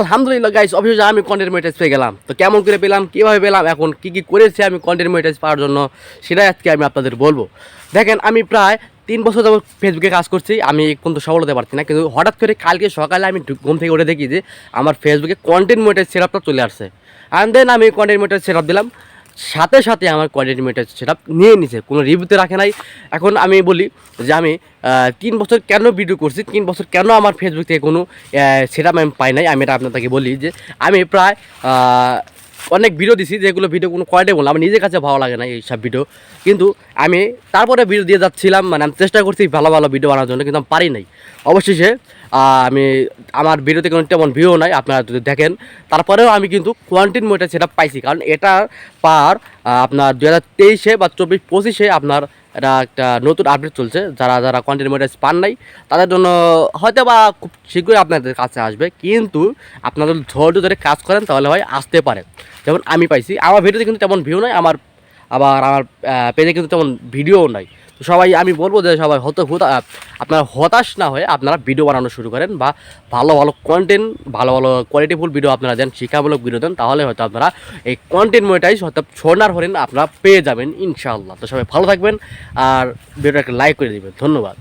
আলহামদুলিল্লাহ গাইস অবশেষে আমি কন্টেন্ট মেটাইজ পেয়ে গেলাম। তো কেমন করে পেলাম? কীভাবে পেলাম? এখন কী কী করেছি আমি কন্টেন্ট মেটাইজ পাওয়ার জন্য? সেটাই আজকে আমি আপনাদের বলব। দেখেন, আমি প্রায় তিন বছর যাব ফেসবুকে কাজ করছি। আমি কিন্তু সফল হতে পারছি না। কিন্তু হঠাৎ করে কালকে সকালে আমি ঘুম থেকে উঠে দেখি যে, আমার ফেসবুকে কন্টেন্ট মেটাইজ সেটআপটা চলে আসছে। অ্যান্ড দেন আমি কন্টেন্ট মেটাইজ সেটআপ দিলাম। সাথে সাথে আমার কন্টেন্ট মনিটাইজ সেটআপ নিয়ে নিছে। কোনো রিভিউতে রাখে নাই। এখন আমি বলি যে আমি তিন বছর কেন ভিডিও করছি, তিন বছর কেন আমার ফেসবুক থেকে কোনো সেটআপ আমি পাই নাই, আমি এটা আপনাদেরকে বলি যে আমি প্রায় অনেক ভিডিও দিছি যেগুলো ভিডিও কোনো কোয়ালিটি বললাম আমার নিজের কাছে ভালো লাগে না এই সব ভিডিও কিন্তু আমি তারপরে ভিডিও দিয়ে যাচ্ছিলাম মানে আমি চেষ্টা করছি ভালো ভালো ভিডিও বানানোর জন্য, কিন্তু আমি পারি নাই। অবশেষে আমি, আমার ভিডিওতে কোনো তেমন ভিউ নাই, আপনারা যদি দেখেন। তারপরেও আমি কিন্তু কোয়ান্টিন মোটা সেটা পাইছি, কারণ এটা পার আপনার দু হাজার তেইশে বা চব্বিশ পঁচিশে আপনার এটা একটা নতুন আপডেট চলছে। যারা যারা কন্টেন্ট মোটাইজ পান নাই, তাদের জন্য হয়তো বা খুব শীঘ্রই আপনাদের কাছে আসবে, কিন্তু আপনাদের ধৈর্য ধরে কাজ করেন, তাহলে হয় আসতে পারে। যেমন আমি পাইছি, আমার ভিডিওতে কিন্তু তেমন ভিউ নয় আমার আবার আমার পেজে কিন্তু তেমন ভিডিও নাই। তো সবাই, আমি বলব যে সবাই হত আপনারা হতাশ না হয়ে আপনারা ভিডিও বানানো শুরু করেন বা ভালো ভালো কন্টেন্ট ভালো ভালো কোয়ালিটিফুল ভিডিও আপনারা দেন, শিক্ষামূলক ভিডিও দেন, তাহলে হয়তো আপনারা এই কন্টেন্ট মনিটাইজ হয়তো সোনার হরেন আপনারা পেয়ে যাবেন, ইনশাআল্লাহ। তো সবাই ভালো থাকবেন আর ভিডিওটা একটা লাইক করে দেবেন। ধন্যবাদ।